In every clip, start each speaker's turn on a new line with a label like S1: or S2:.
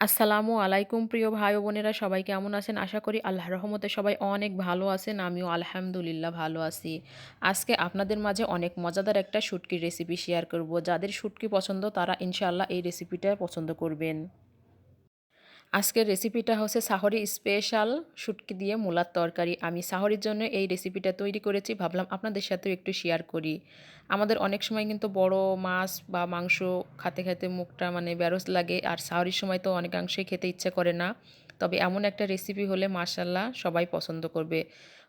S1: আসসালামু আলাইকুম, প্রিয় ভাই বোনেরা, সবাই কেমন আছেন? আশা করি আল্লাহ রহমতে সবাই অনেক ভালো আছেন, আমিও আলহামদুলিল্লাহ ভালো আছি। আজকে আপনাদের মাঝে অনেক মজাদার একটা শুটকির রেসিপি শেয়ার করব। যাদের শুটকি পছন্দ, তারা ইনশাআল্লাহ এই রেসিপিটা পছন্দ করবেন। আজকের রেসিপিটা হচ্ছে সাহরি স্পেশাল শুটকি দিয়ে মূলার তরকারি। আমি সাহরির জন্য এই রেসিপিটা তৈরি করেছি, ভাবলাম আপনাদের সাথেও একটু শেয়ার করি। আমাদের অনেক সময় কিন্তু বড় মাছ বা মাংস খাতে খেতে মুখটা মানে ব্যারস লাগে, আর সাহরির সময় তো অনেকাংশই খেতে ইচ্ছে করে না। তবে এমন একটা রেসিপি হলে মার্শাল্লাহ সবাই পছন্দ করবে।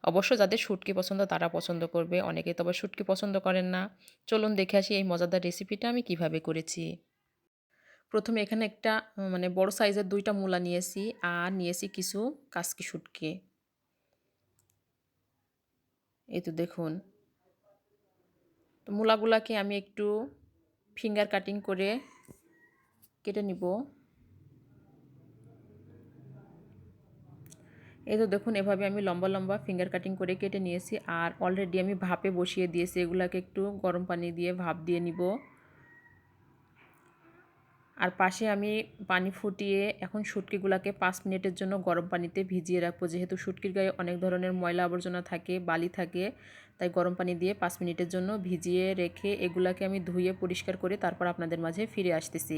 S1: অবশ্য যাদের শুটকি পছন্দ তারা পছন্দ করবে অনেকে তবে শুটকি পছন্দ করেন না। চলুন দেখে আসি এই মজাদার রেসিপিটা আমি কীভাবে করেছি। প্রথমে এখানে একটা মানে বড় সাইজের দুইটা মূলা নিয়েছি আর নিয়েছি কিছু কাসকি শুটকে। এই তো দেখুন। তো মূলাগুলাকে আমি একটু ফিঙ্গার কাটিং করে কেটে নিব। এই তো দেখুন, এভাবে আমি লম্বা লম্বা ফিঙ্গার কাটিং করে কেটে নিয়েছি আর অলরেডি আমি ভাপে বসিয়ে দিয়েছি, এগুলাকে একটু গরম পানি দিয়ে ভাপ দিয়ে নিব। আর পাশে আমি পানি ফুটিয়ে এখন শুটকিগুলোকে পাঁচ মিনিটের জন্য গরম পানিতে ভিজিয়ে রাখব। যেহেতু শুটকির গায়ে অনেক ধরনের ময়লা আবর্জনা থাকে, বালি থাকে, তাই গরম পানি দিয়ে পাঁচ মিনিটের জন্য ভিজিয়ে রেখে এগুলাকে আমি ধুয়ে পরিষ্কার করে তারপর আপনাদের মাঝে ফিরে আসতেছি।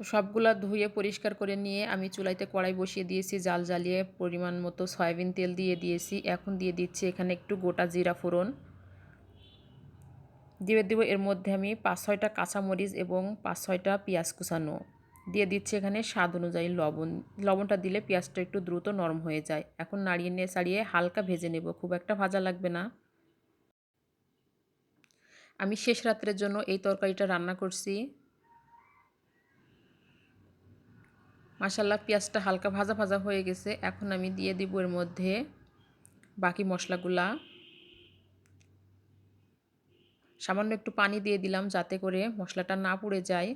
S1: তো সবগুলা ধুয়ে পরিষ্কার করে নিয়ে আমি চুলাইতে কড়াই বসিয়ে দিয়েছি, জাল জ্বালিয়ে পরিমাণ মতো সয়াবিন তেল দিয়ে দিয়েছি। এখন দিয়ে দিচ্ছি এখানে একটু গোটা জিরা ফোড়ন। দিয়ে দেবো এর মধ্যে আমি পাঁচ ছয়টা কাঁচামরিচ এবং পাঁচ ছয়টা পেঁয়াজ কুচানো। দিয়ে দিচ্ছি এখানে স্বাদ অনুযায়ী লবণ। লবণটা দিলে পেঁয়াজটা একটু দ্রুত নরম হয়ে যায়। এখন নাড়িয়ে নিয়ে ছাড়িয়ে হালকা ভেজে নেব, খুব একটা ভাজা লাগবে না। আমি শেষ রাত্রের জন্য এই তরকারিটা রান্না করছি। মাসাল্লাহ পেঁয়াজটা হালকা ভাজা ভাজা হয়ে গেছে। এখন আমি দিয়ে দিব এর মধ্যে বাকি মশলাগুলা। সামান্য একটু পানি দিয়ে দিলাম যাতে করে মশলাটা না পুড়ে যায়।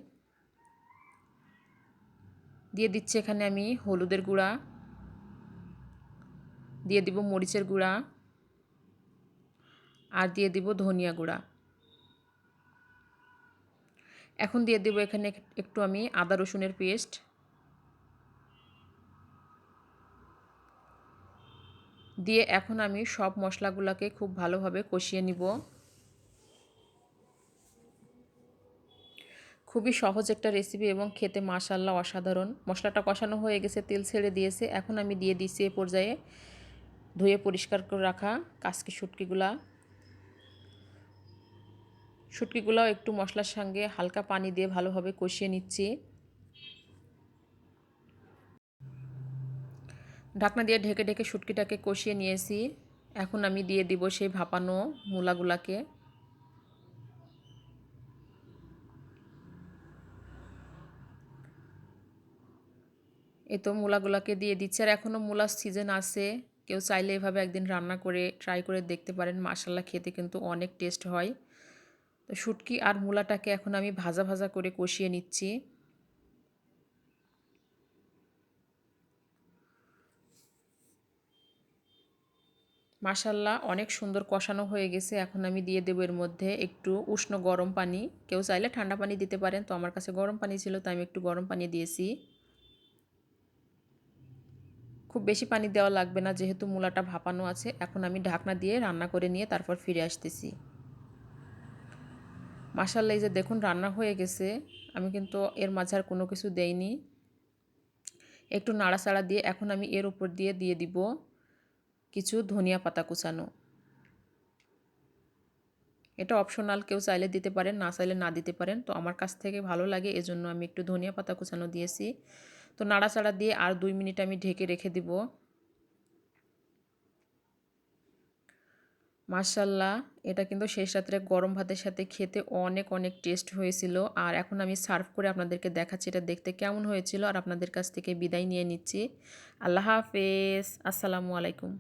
S1: দিয়ে দিচ্ছি এখানে আমি হলুদের গুঁড়া। দিয়ে দিব মরিচের গুঁড়া। আর দিয়ে দিব ধনিয়া গুঁড়া। এখন দিয়ে দেবো এখানে একটু আমি আদা রসুনের পেস্ট। দিয়ে এখন আমি সব মশলাগুলোকে খুব ভালোভাবে কষিয়ে নিব। খুবই সহজ একটা রেসিপি এবং খেতে মাশাল্লাহ অসাধারণ। মশলাটা কষানো হয়ে গেছে, তেল ছেড়ে দিয়েছে। এখন আমি দিয়ে দিচ্ছি এ পর্যায়ে ধুয়ে পরিষ্কার করে রাখা কাসকি শুটকিগুলা। শুটকিগুলাও একটু মশলার সঙ্গে হালকা পানি দিয়ে ভালোভাবে কষিয়ে নিচ্ছি। ঢাকনা দিয়ে ঢেকে ঢেকে শুটকিটাকে কষিয়ে নিয়েছি। এখন আমি দিয়ে দিব সেই ভাপানো মূলাগুলাকে। এ তো মূলাগুলাকে দিয়ে দিচ্ছে। আর এখনও মূলার সিজন আছে। কেউ চাইলে এভাবে একদিন রান্না করে ট্রাই করে দেখতে পারেন। মাসাল্লা খেতে কিন্তু অনেক টেস্ট হয়। তো শুটকি আর মূলাটাকে এখন আমি ভাজা ভাজা করে কষিয়ে নিচ্ছি। মাসাল্লাহ অনেক সুন্দর কষানো হয়ে গেছে। এখন আমি দিয়ে দেবো এর মধ্যে একটু উষ্ণ গরম পানি। কেউ চাইলে ঠান্ডা পানি দিতে পারেন। তো আমার কাছে গরম পানি ছিল, তাই আমি একটু গরম পানি দিয়েছি। খুব বেশি পানি দেওয়া লাগবে না, যেহেতু মূলাটা ভাপানো আছে। এখন আমি ঢাকনা দিয়ে রান্না করে নিয়ে তারপর ফিরে আসতেছি। মাসাল্লা এই যে দেখুন, রান্না হয়ে গেছে। আমি কিন্তু এর মাঝে আর কোনো কিছু দেইনি। একটু নাড়াচাড়া দিয়ে এখন আমি এর উপর দিয়ে দিয়ে দিব। কিছু ধনিয়া পাতা কুচানো। এটা অপশনাল কেউ চাইলে দিতে পারেন, না চাইলে না দিতে পারেন। তো আমার কাছ থেকে ভালো লাগে, এজন্য আমি একটু ধনিয়া পাতা কুচানো দিয়েছি। তো নাড়াচাড়া দিয়ে আর দুই মিনিট আমি ঢেকে রেখে দিব। মার্শাল্লাহ এটা কিন্তু শেষ রাত্রে গরম ভাতের সাথে খেতে অনেক অনেক টেস্ট হয়েছিল। আর এখন আমি সার্ভ করে আপনাদেরকে দেখাচ্ছি এটা দেখতে কেমন হয়েছিল, আর আপনাদের কাছ থেকে বিদায় নিয়ে নিচ্ছি। আল্লাহ হাফেজ, আসসালামু আলাইকুম।